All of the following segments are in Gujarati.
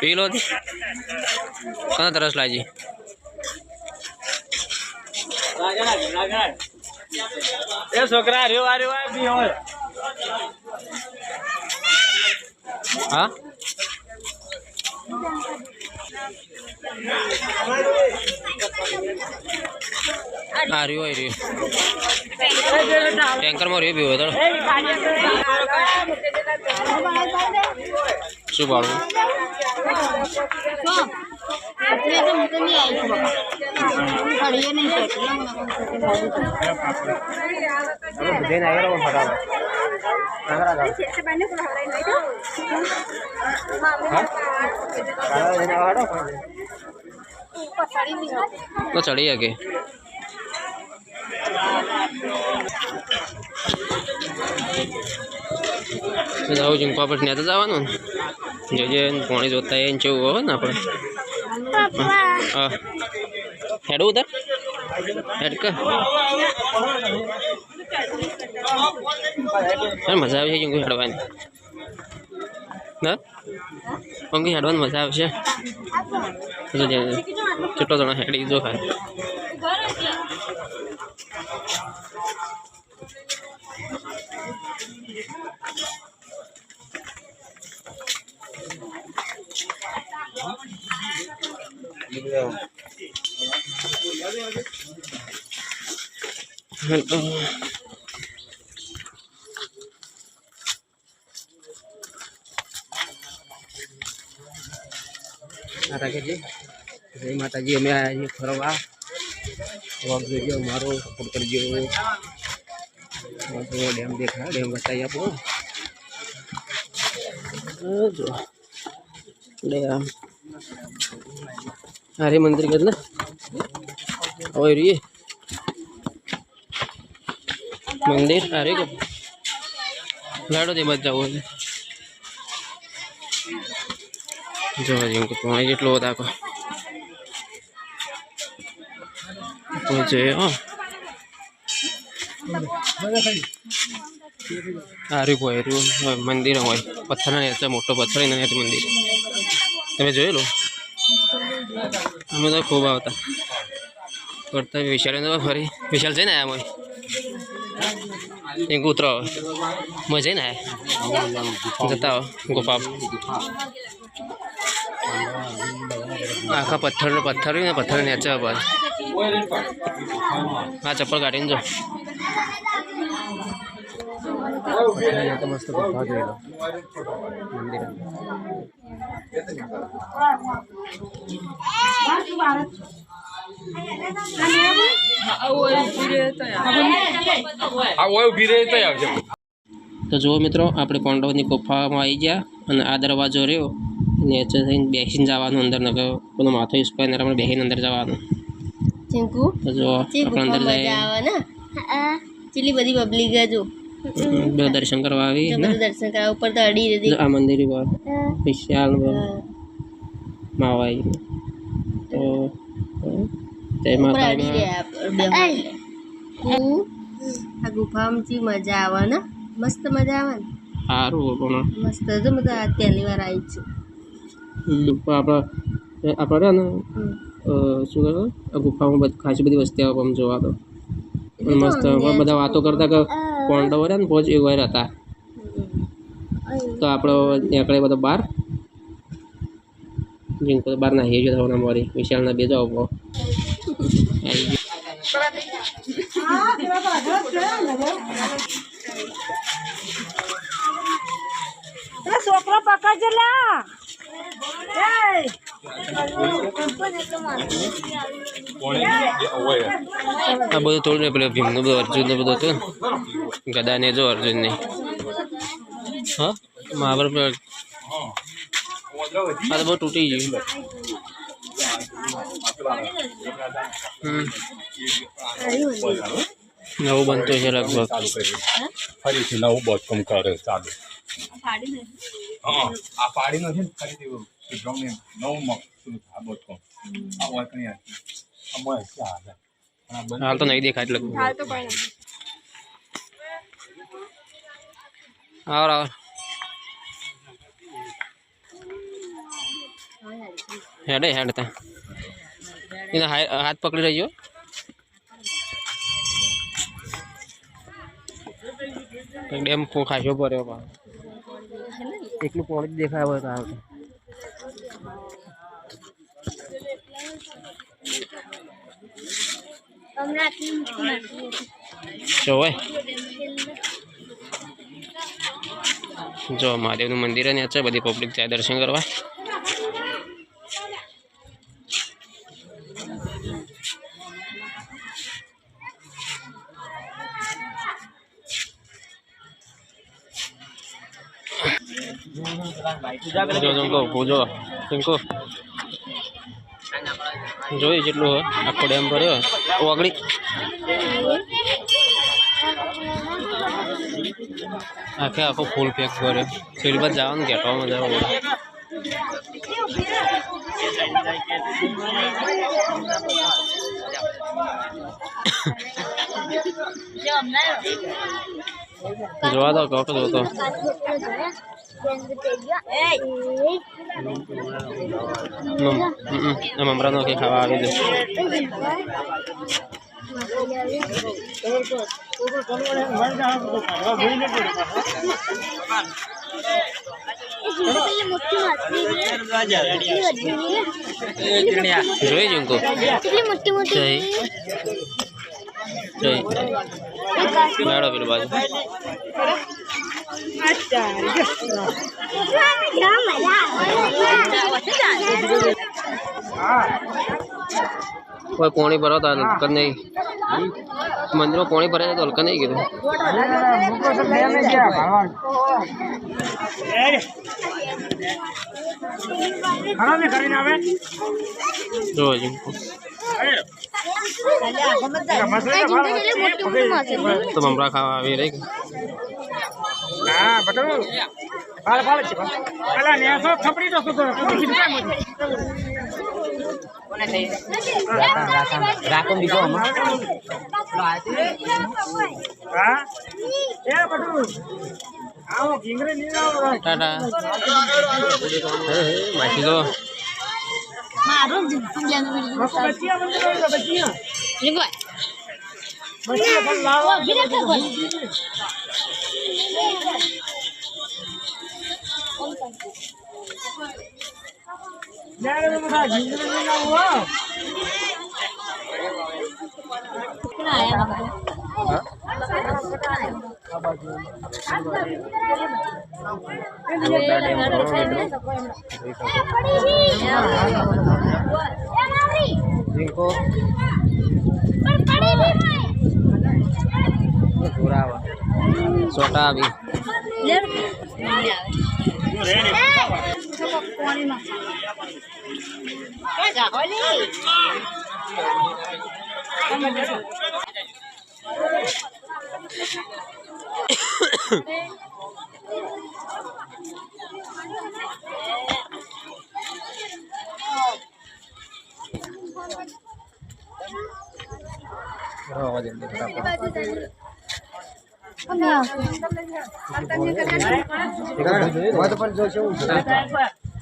પી લો કના તરસ લાગી એ છોકરા રહ્યો આ રહ્યો આ બી હોય હા હા રહ્યો એ રહ્યો ટેન્કરમાં રહ્યો પીવો તો શું ભાડું જઈને આવ્યો ફટાફટ તો ચડી શકે જાઉં જીંકવા પર તો જવાનું. ને જોજે પાણી જોતા એને જેવું હોય ને આપણે. હા. હેડું ઉતર હેડ હા, મજા આવી છે જીંકુ હેડવાની. ના પંખી હેડવાની મજા આવશે. કેટલો જણો હેડી જો ખાય રાખેજી જય માતાજી અમે આવ્યા છીએ ફરવા વોક જોજો મારો સપોર્ટ કરજો આપણો ડેમ દેખાય ડેમ બતાવી આપો આ જો मंदिर के હોય રી. મંદિર કે લાડો તે બાદ જવું જો જેમ કે પાણી જેટલો દાખો પહોંચે હા. હારી કોઈ મંદિર હોય. પથ્થરના નીચે મોટો પથ્થર એના મંદિર. તમે જોયેલું? અમે તો ખૂબ આવતા. કરતા વિશાલ તો ફરી. વિશાલ જઈને આવ્યા મોય. એક ઉતરો મોય જઈને આવ્યા જતા હો ગોપા આખા પથ્થર પથ્થર ને પથ્થર નેચે પર હા ચપ્પલ કાઢીને જો. મસ્ત મંદિર તો જુઓ મિત્રો આપણે પાંડવની ગુફામાં આવી ગયા અને આ દરવાજો રહ્યો. નીચે થઈને બેસીને જવાનું અંદર નકર પેલો માથો એને આપણે બેસીને અંદર જવાનું. જો આપણે અંદર જાય હા બધી પબ્લિક હજુ દર્શન કરવા આવી તો દર્શન કરવા ઉપર તો અડી દીધી આ મંદિર પર વિશાલ માવાઈ. તો જય અડી માતા આ ગુફામાં જે મજા આવે ને? મસ્ત મજા આવે ને? સારું પણ. મસ્ત આ પહેલી વાર આવી છું. આપણે આપણે ને? શું આ ગુફામાં બધી ખાસી બધી વસ્તી આવે આમ જોવા તો. મસ્ત બધા વાતો કરતા કે પાંડવો રહ્યા ને પોચ એવા હતા તો આપણો નીકળે બધો બહાર જીંકો તો બહાર નાહીએ ગયો થવાના મારી વિશાલના બે જાવ આવી ગયો છોકરો પકડજે લા આ બધું થોડું ને પેલો ભીમનું બધું અર્જુનનું બધું હતું ને ગદાને જો અર્જુનને હા મહાભારત પર- આ તો બહુ તૂટી ગયું હમ નવું બનતું છે લગભગ ફરીથી નવું બોધકામ કરે ચાલુ હા આ પાડી નથી ને ફરીથી ગમે નવું મગ શરૂ થાય બોધકામ આ હોય કઈ અમારે ક્યાં આવે પણ આ બંધ હાલ તો નહીં દેખાય એટલે આવો આવો હેડે હેડતા એના હાય- હાથ પકડી રહ્યો ડેમ ખાસો ભર્યો પા એટલું પોણી દેખાય હોય તો આવે જોવાય જો મહાદેવનું મંદિર અને છે બધી પબ્લિક જાય દર્શન કરવા જો જંકો પૂજો જંકો જોઈ જેટલું હોય આખો ડેમ ભર્યો ઓગળી આખે આખો ફૂલ પેક કર્યો પર જવાનું ઘેટવા મજા આવે જોવા દો કહો જોતો. મમરા નો કે ખાવા આવી દે જોઈ જંકો કેટલી મોટી મોટી જય જય મેળો પેલું બાજુ કોઈ પોણી ભરો તો હલકર નહીં મંદિરમાં પોણી ભરાય તો હલકર નહીં કીધું. તો મમરા ખાવા આવી રહી રાખો બીજો માસી મારું જ બચ્ચિયા મંદિર હોય બચ્ચિયા લીગોય બચ્ચિયા પણ લાવો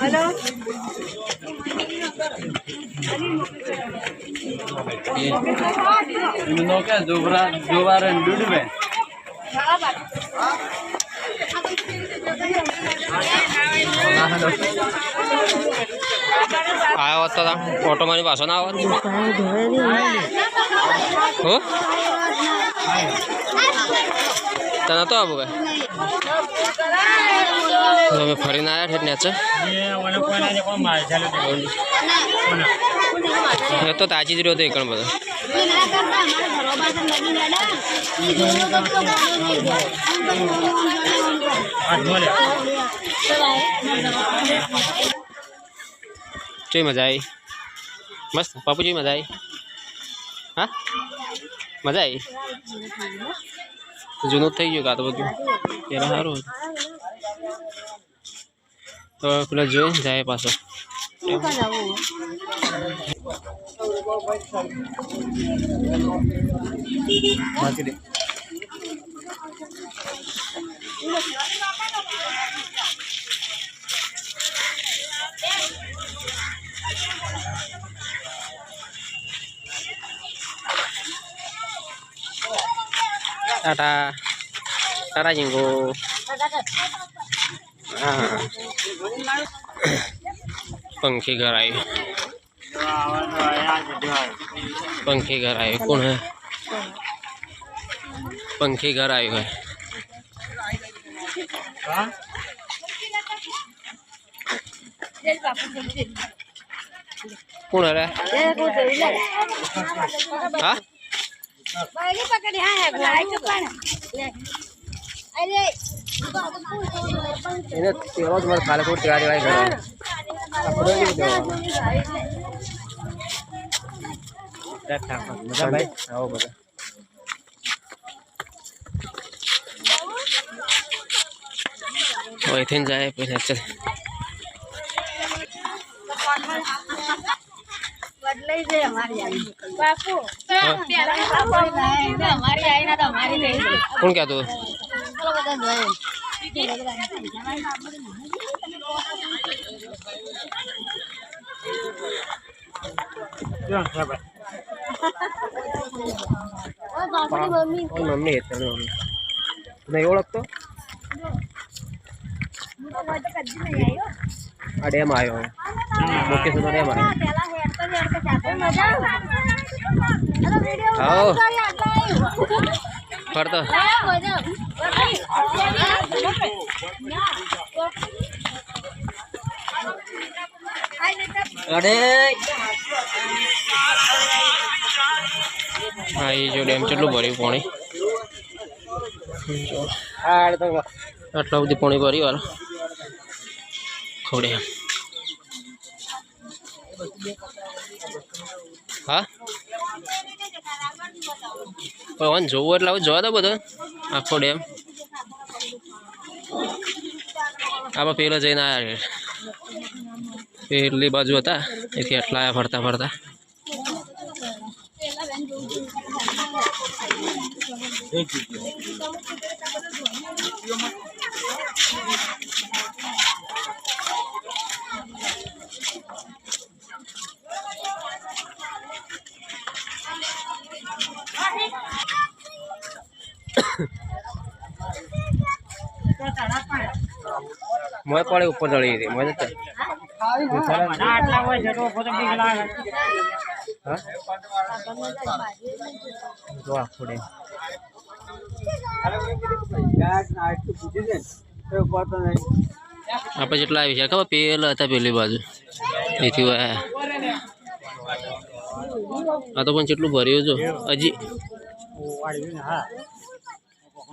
હલો इन लोग के दो बार दो बार डूब में आया होता था ऑटो मानी पास ना हो तना तो अब गए फरी ना आया ठेटने એ તો તાજી જ રહ્યો હતો એકણ બધો. કેવી મજા આવી? મસ્ત? બાપુજી મજા આવી? હા? મજા આવી? જૂનું થઈ ગયું કાં તો બધું? પહેલાં સારું તો પેલા જોઈ, જાય પાછો. Mati deh. Tara. Tara jenggo. Ah. पंखे घर आए। पंखे घर आए। कौन है? पंखे घर आए हुए। कौन है? हाँ? अरे तेरा तुम्हारा कालकोट तिवारी वाई घर है ઘરે બધા ભાઈ આવો બધા અહીંથી જાય પછી ચાલ બદલાઈ જાય અમારી આવી બાપુ અમારી આવી ના તો અમારી લઈ જાય કોણ કહેતું ಮಮ್ಮಿ ಇರ್ತಾನೆ ನಾ ಹೇಳತ್ತು ಅಡೇ ಮಾಯೋ ಮುಖ್ಯ ಸುಮ್ಮನೆ ಮಾಯೋ ಹೌದು નહીં ઓળખતો આ ડેમ આવ્યો લોકેશન ડેમ આવ્યો આવો ફરતો અરે હા એ જો ડેમ કેટલું ભર્યું પાણી જો આટલા બધી પાણી ભર્યું હાલ ખોડે હા પવન જોવું એટલે આવું જોવા દો બધો. આખો ડેમ. આપણે પેલો જઈને આવ્યા પેલી બાજુ હતા. એથી આટલા આવ્યા ફરતા ફરતા. મોય પડે ઉપર ચડી હતી. મોય તો આપણે જેટલા આવી છે, ખબર? પેલા હતા પેલી બાજુ. એથી આ તો પણ કેટલું ભર્યું છો. હજી.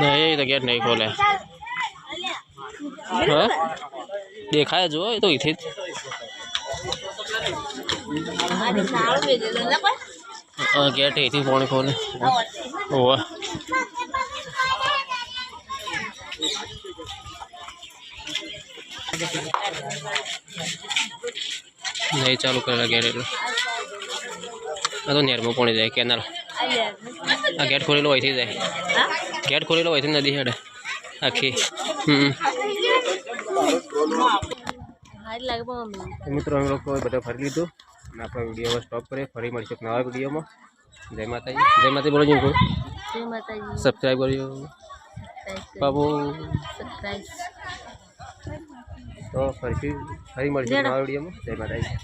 नहीं तो गेट नहीं खोले हाँ? देखा है जो ये तो इथे गेट इथे कौन खोले हुआ Thank you. નહીં ચાલુ કરેલા ગેટ એટલે. આ તો નેરમાં પોણી જાય કેનાલ. આ ગેટ ખોલેલો હોયથી જાય. ગેટ ખોલેલો હોયથી નદી હેડે. આખી. હમ. મિત્રો અમે લોકો બધા ફરી લીધું. અને આપણો વીડિયો સ્ટોપ કરીએ. ફરી મળીશું એક નવા વિડીયોમાં. જય માતાજી. જય માતાજી બોલો માતાજી. સબસ્ક્રાઈબ કરજો બાબુ. સબસ્ક્રાઈબ તો ફરીથી ફરી મળીશું નવા વિડીયોમાં. જય માતાજી.